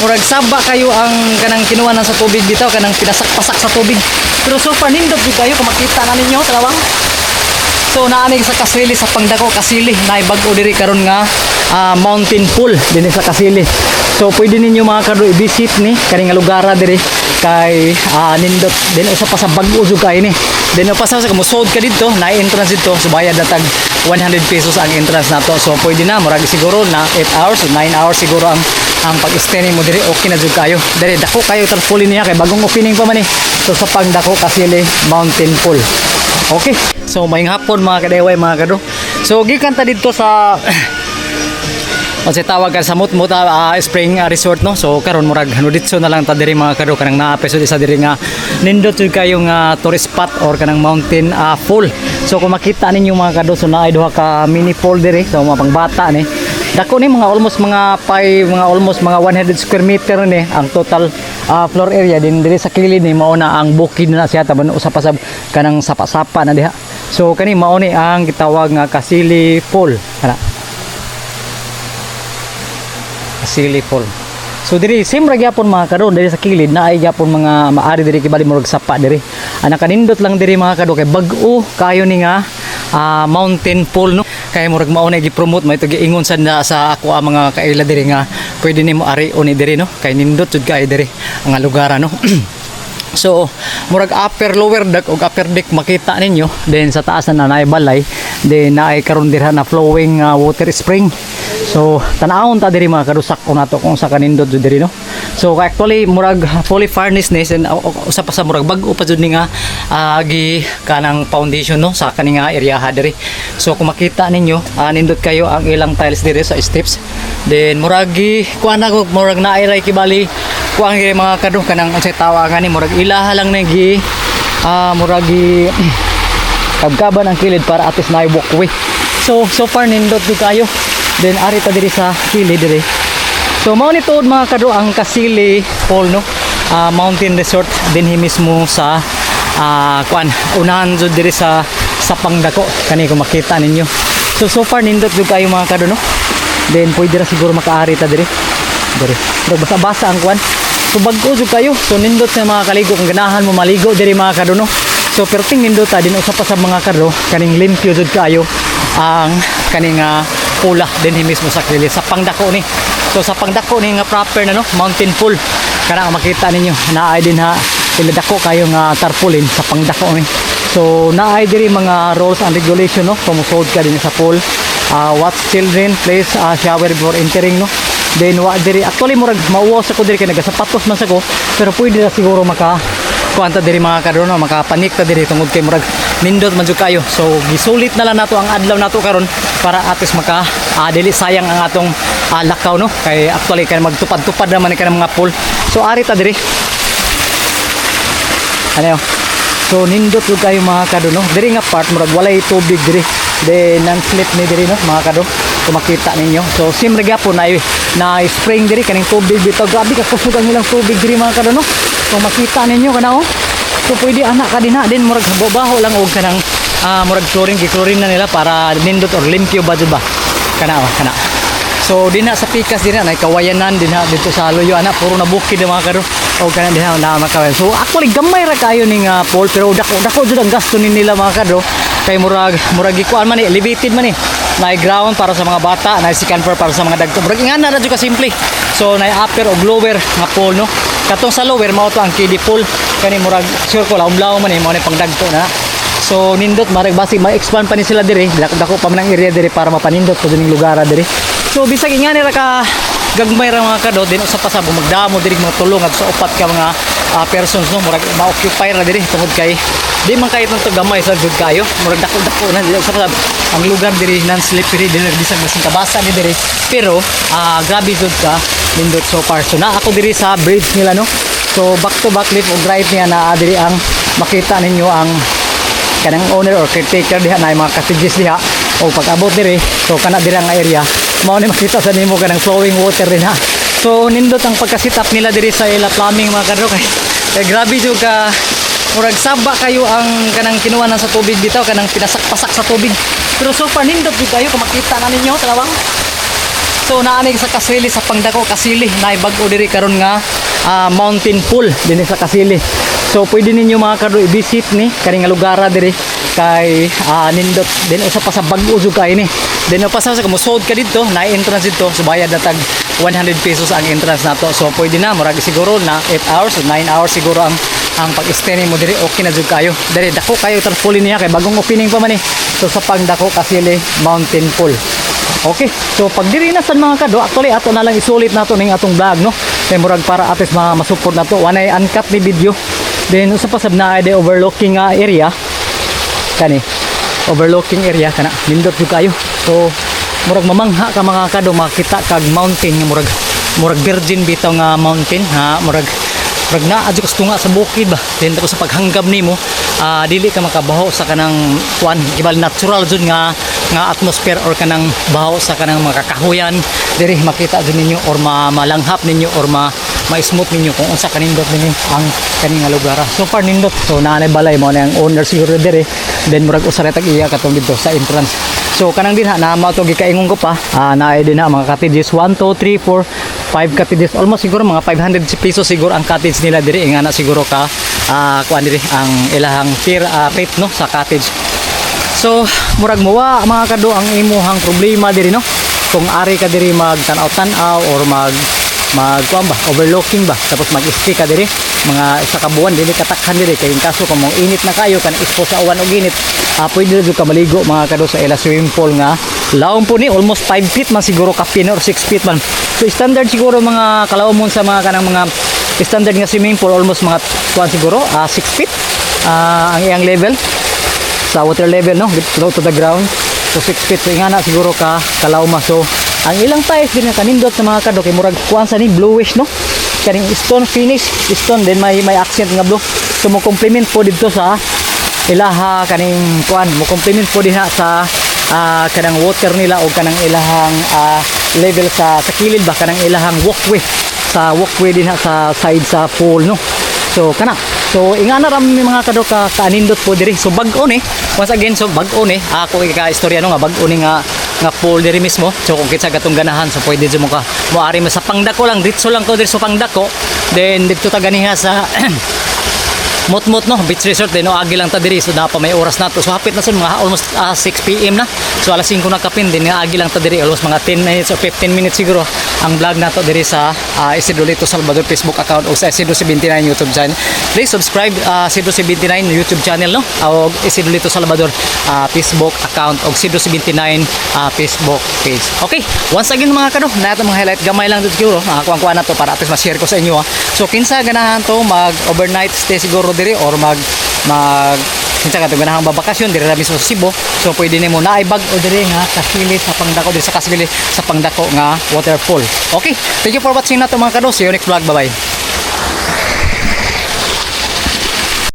murag saba kayo ang kanang kinuha na sa tubig bitaw kanang pinasak-pasak sa tubig. Pero so far nindot jud kayo kung makita na ninyo talawang So naanig sa Kasili sa Pangdako Kasili na bag-o diri karon nga ah, mountain pool dinhi sa Kasili. So pwede ninyo mga kado i-visit ni kani nga lugar diri kay ah, nindot din usa pa sa bag-o jud kay ni. Din pa sa kamusod ka dito na entrance dito so bayad na tag 100 pesos ang entrance nato. So pwede na murag siguro na 8 hours 9 hours siguro ang ang pag-stay mo diri okay na jud kayo. Diri dako kayo tarpaulin niya kay bagong opening pa man ni. So sa Pangdako Kasili Mountain Pool. Okay. So may hapon mga kadeway mga kado. So gikan ta dito sa o sa tawag sa Mutmut ah, Spring ah, Resort no. So karon murag ano dito na lang ta diri mga kado kanang naa episode isa diri nga nindot jud kayo nga tourist spot or kanang mountain ah, pool. So kung makita ninyo mga kado so naay duha ka mini pool diri so mga pangbata ni. Dako ni mga almost mga pay mga almost mga 100 square meter ni ang total ah, floor area din diri sa kilid ni mao na ang bukid na siya taban usa pa sa kanang sapa-sapa na diha. So kani mao ni ang gitawag nga Kasili Pool. Kana. Kasili Pool. So diri same ra gyapon mga karon diri sa kilid na ay gyapon mga maari diri kibali murag sapa diri. Ana kanindot lang diri mga kado kay bag-o kayo ni nga ah, mountain pool no kay murag mao na gi-promote mo ito giingon sa na sa ako ang mga kaila diri nga pwede nimo ari oni diri no kay nindot jud kay diri ang lugar no So, murag upper lower deck ug upper deck makita ninyo. Then sa taas na naay balay, then naay karon dirha na flowing uh, water spring. So, tanawon ta diri mga karusak ko nato kung sa kanindot diri no. So, actually murag fully furnished ni and uh, usa pa sa murag bag-o pa jud ni nga ah, gi kanang foundation no sa kani nga area ha diri. So, kung makita ninyo, ah, nindot kayo ang ilang tiles diri sa steps. Then murag gi kuan ako murag naay ray kibali kuang gini mga kadong kanang unsay tawagan ni murag ilaha lang na gi ah murag gi kabkaban ang kilid para atis na walkway so so far nindot jud kayo then ari ta diri sa kilid diri so mao ni tuod mga kado ang Kasili Fall no? Ah, mountain resort dinhi mismo sa ah kuan unahan jud diri sa sa Pangdako. Kani kung makita ninyo. So so far nindot jud kayo mga kado no? Then pwede ra siguro makaari ta diri. Diri. Pero basa-basa ang kuan so bag-o jud kayo. So nindot sa mga kaligo. Kung ganahan mo maligo diri mga kado no? So perting nindot ta din usa pa sa mga kado kaning limpyo jud kayo ang kaning ah, pula din mismo sa kili sa pangdako ni so sa pangdako ni nga proper na no mountain pool kana makita ninyo naay din ha sila dako kayo nga tarpaulin sa pangdako ni so naay diri mga rules and regulation no kumusod ka din sa pool. Uh, watch children place uh, shower before entering no. Then wa diri actually murag mauwas ako diri kay nagasapatos man sa ko pero pwede na siguro maka kuanta diri mga karon no makapanik ta diri tungod kay murag nindot man kayo. So gisulit na lang nato ang adlaw nato karon para atis maka ah, dili sayang ang atong ah, lakaw no kay actually kay magtupad-tupad naman kay mga pool so ari ta diri ano? So nindot jud kayo mga kado no. Diri nga part murag walay tubig diri. Then nang slip ni diri no mga kado. Kung ninyo. So simre gyapon na na spring diri kaning tubig bitaw. Grabe ka kusog ang ilang tubig diri mga kado no. Kung ninyo kana. So pwede anak ka din ha. Then murag babaho lang og kanang ah, murag chlorine gi-chlorine na nila para nindot or limpyo ba jud ba. Kana oh. So dinha sa pikas dinha na kawayanan dinha dito sa Loyo anak puro na bukid mga karo. O kana dinha na makawayan. So actually gamay ra kayo ning uh, pool pero dako dako jud ang gasto ni nila mga karo. Kay murag murag gikuan man ni elevated man ni. Na ground para sa mga bata, na second floor para sa mga dagko. Murag ingana ra jud ka simple. So na upper o lower nga pool no. Katong sa lower mao to ang kiddie pool. Kani murag sure ko laom-laom man ni mao ni pangdagko na. So nindot marag basi ma-expand pa ni sila dire. Dako pa man ang area dire para mapanindot ko dining lugar dire. So bisag inga nila ka gagmay ra mga kado din usa pa sa bumagdamo diri mga tulong sa upat ka mga ah, persons no? Murag ma-occupy ra diri tungod kay di man kay itong gamay sa jud kayo. Murag dako-dako na dili sa ang lugar diri non slippery dili bisag bisag kabasa ni diri. Pero ah, grabe jud ka nindot so far. So na ako diri sa bridge nila no? So back to back left ug right niya na diri ang makita ninyo ang kanang owner or caretaker diha na mga cottages diha o pag abot diri. So kana diri ang area mao ni makita sa nimo kanang flowing water din ha so nindot ang pagka-set up nila diri sa ila plumbing mga kadro kay, kay grabe jud ka murag saba kayo ang kanang kinuha na sa tubig bitaw kanang pinasak-pasak sa tubig pero so far nindot jud kayo kung makita na ninyo talawang so naani sa Kasili sa Pangdako Kasili na bag-o diri karon nga ah, mountain pool dinhi sa Kasili. So pwede ninyo mga kado i-visit ni kani nga lugar diri kay ah, nindot din usa pa sa bag-o jud kay ni. Then pa sa kamusod ka dito na entrance dito so bayad na tag 100 pesos ang entrance nato. So pwede na murag siguro na 8 hours o 9 hours siguro ang ang pag-stay mo diri okay na jud kayo. Diri dako kayo tarpaulin niya kay bagong opening pa man ni. So sa Pangdako Kasili Mountain Pool. Okay, so pag diri na sa mga kado, actually ato na lang isulit nato ning atong vlog no. Kay murag para atis mga masupport nato. Wanay uncut ni video. Then usa pa sab na ay overlooking nga area kani overlooking area kana nindot jud kayo. So murag mamangha ka mga kado makita kag mountain nga murag murag virgin bitaw nga mountain ha? Murag murag naa adyo kas tunga sa bukid ba? Then tapos sa paghanggab nimo ah, dili ka makabaho sa kanang kuan gibal natural jud nga nga atmosphere or kanang baho sa kanang mga kakahuyan. Diri makita jud ninyo or ma malanghap ninyo or ma ma-smooth ninyo kung unsa kanindot ninyo ang kani nga lugar so far nindot. So naanay balay mo na ang owner siguro diri. Then murag usaray tag iya katong dito sa entrance so kanang din ha na mao to gikaingon ko pa. Ah, naay din ha mga cottages. 1 2 3 4 5 cottages. Almost siguro mga 500 pesos siguro ang cottage nila diri. Nga na siguro ka ah kuan diri ang ilahang tier ah, rate no sa cottage. So, murag muwa mga kado ang imuhang problema diri no. Kung ari ka diri mag tanaw-tanaw or mag mag kuan ba? Overlooking ba? Tapos mag-stay ka diri? Mga isa ka buwan dili katakhan diri. Kay kaso kung mo init na kayo kan expose sa uwan og init ah, pwede jud ka maligo mga kado sa ila swimming pool nga. Lawom po ni almost 5 feet man siguro kapin or 6 feet man. So standard siguro mga kalawomon sa mga kanang mga standard nga swimming pool almost mga kuan siguro ah, 6 feet ah, ang iyang level. Sa water level no? Low to the ground. So 6 feet. So nga na siguro ka kalawma so ang ilang tiles din kanindot sa mga kado kay murag kuan sa ni bluish no kaning stone finish stone then may may accent nga blue so mo complement po dito sa ilaha kaning kuan mo complement po diha sa ah, kanang water nila o kanang ilahang ah, level sa sa kilid ba kanang ilahang walkway sa walkway din ha sa side sa pool no So kana. So ingana ram mi mga kado ka kanindot po diri. So bag-o ni. Once again so bag-o ni. Ako ka istorya no nga bag-o ni nga nga pool diri mismo. So kung kitsa gatong ganahan so pwede mo ka moari mo sa pangdako lang ditso lang ko diri sa pangdako. Then dito ta ganiha sa Mot-mot no, beach resort din no, agi lang ta diri so napa may oras nato. So hapit na sun mga almost ah, 6 PM na. So alas 5 na kapin din nga agi lang ta diri almost mga 10 minutes or 15 minutes siguro ang vlog nato diri sa uh, Isidro Lito Salvador Facebook account o sa Isidro 79 YouTube channel. Please subscribe uh, Isidro 79 YouTube channel no o Isidro Lito Salvador ah, Facebook account o Isidro 79 ah, Facebook page. Okay, once again mga kano, na ito mga highlight gamay lang dito siguro. Uh, kuha na to para at ma-share ko sa inyo. ah. So kinsa ganahan to mag overnight stay siguro diri or mag mag kinsa ka to ganahang babakasyon diri mismo sa Cebu. So pwede nimo na ibag o diri nga kasili sa pangdako diri sa kasili sa pangdako nga waterfall. Okay, thank you for watching na to mga you next vlog. Bye-bye.